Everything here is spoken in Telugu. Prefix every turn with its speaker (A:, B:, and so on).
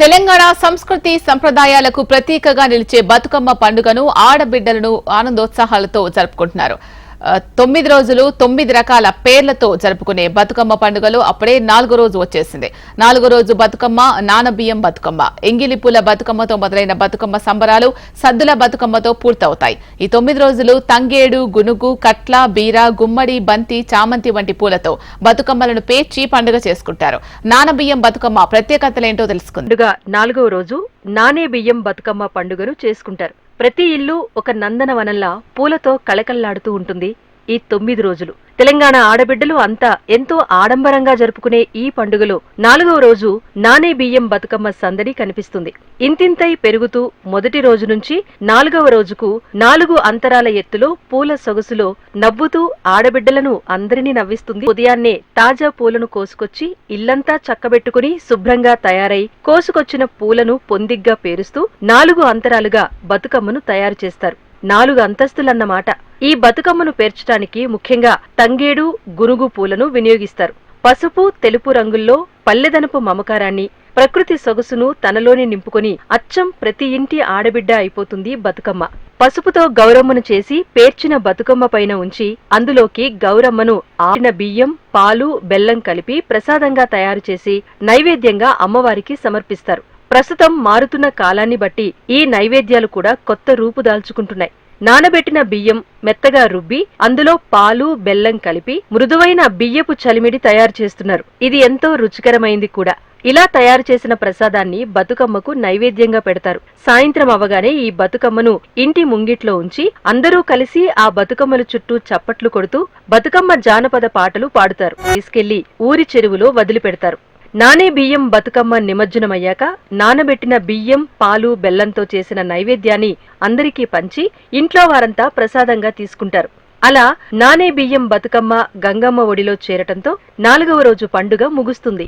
A: తెలంగాణ సంస్కృతి సంప్రదాయాలకు ప్రతీకగా నిలిచే బతుకమ్మ పండుగను ఆడబిడ్డలను ఆనందోత్సాహాలతో జరుపుకుంటున్నారు. తొమ్మిది రోజులు తొమ్మిది రకాల పేర్లతో జరుపుకునే బతుకమ్మ పండుగలో అప్పుడే నాలుగో రోజు వచ్చేసింది. నాలుగో రోజు బతుకమ్మ నానబియ్యం బతుకమ్మ. ఎంగిలిపూల బతుకమ్మతో మొదలైన బతుకమ్మ సంబరాలు సద్దుల బతుకమ్మతో పూర్తవుతాయి. ఈ తొమ్మిది రోజులు తంగేడు గునుగు కట్ల బీర గుమ్మడి బంతి చామంతి వంటి పూలతో బతుకమ్మలను పేర్చి పండుగ చేసుకుంటారు. నానబియ్యం బతుకమ్మ ప్రత్యేకతలేంటో తెలుసుకుంది.
B: పండుగ రోజు నానే బియ్యం బతుకమ్మ పండుగను చేసుకుంటారు. ప్రతి ఇల్లు ఒక నందనవనంలా పూలతో కళకళలాడుతూ ఉంటుంది. ఈ తొమ్మిది రోజులు. తెలంగాణ ఆడబిడ్డలు అంతా ఎంతో ఆడంబరంగా జరుపుకునే ఈ పండుగలో నాలుగవ రోజు నానే బియ్యం బతుకమ్మ సందడి కనిపిస్తుంది. ఇంతింతై పెరుగుతూ మొదటి రోజు నుంచి నాలుగవ రోజుకు నాలుగు అంతరాల ఎత్తులో పూల సొగసులో నవ్వుతూ ఆడబిడ్డలను అందరినీ నవ్విస్తుంది. ఉదయాన్నే తాజా పూలను కోసుకొచ్చి ఇల్లంతా చక్కబెట్టుకుని శుభ్రంగా తయారై కోసుకొచ్చిన పూలను పొందిగ్గా పేరుస్తూ నాలుగు అంతరాలుగా బతుకమ్మను తయారు చేస్తారు. నాలుగు అంతస్తులన్నమాట. ఈ బతుకమ్మను పేర్చడానికి ముఖ్యంగా తంగేడు గురుగు పూలను వినియోగిస్తారు. పసుపు తెలుపు రంగుల్లో పల్లెదనపు మమకారాన్ని ప్రకృతి సొగసును తనలోని నింపుకొని అచ్చం ప్రతి ఇంటి ఆడబిడ్డ అయిపోతుంది బతుకమ్మ. పసుపుతో గౌరమ్మను చేసి పేర్చిన బతుకమ్మ పైన ఉంచి అందులోకి గౌరమ్మను ఆడిన బియ్యం పాలు బెల్లం కలిపి ప్రసాదంగా తయారు చేసి నైవేద్యంగా అమ్మవారికి సమర్పిస్తారు. ప్రస్తుతం మారుతున్న కాలాన్ని బట్టి ఈ నైవేద్యాలు కూడా కొత్త రూపు దాల్చుకుంటున్నాయి. నానబెట్టిన బియ్యం మెత్తగా రుబ్బి అందులో పాలు బెల్లం కలిపి మృదువైన బియ్యపు చలిమిడి తయారు చేస్తున్నారు. ఇది ఎంతో రుచికరమైంది కూడా. ఇలా తయారు చేసిన ప్రసాదాన్ని బతుకమ్మకు నైవేద్యంగా పెడతారు. సాయంత్రం అవగానే ఈ బతుకమ్మను ఇంటి ముంగిట్లో ఉంచి అందరూ కలిసి ఆ బతుకమ్మల చుట్టూ చప్పట్లు కొడుతూ బతుకమ్మ జానపద పాటలు పాడుతారు. తీసుకెళ్ళి ఊరి చెరువులో వదిలిపెడతారు. నానే బియ్యం బతుకమ్మ నిమజ్జనమయ్యాక నానబెట్టిన బియ్యం పాలు బెల్లంతో చేసిన నైవేద్యాన్ని అందరికీ పంచి ఇంట్లో వారంతా ప్రసాదంగా తీసుకుంటారు. అలా నానే బియ్యం బతుకమ్మ గంగమ్మ ఒడిలో చేరటంతో నాలుగవ రోజు పండుగ ముగుస్తుంది.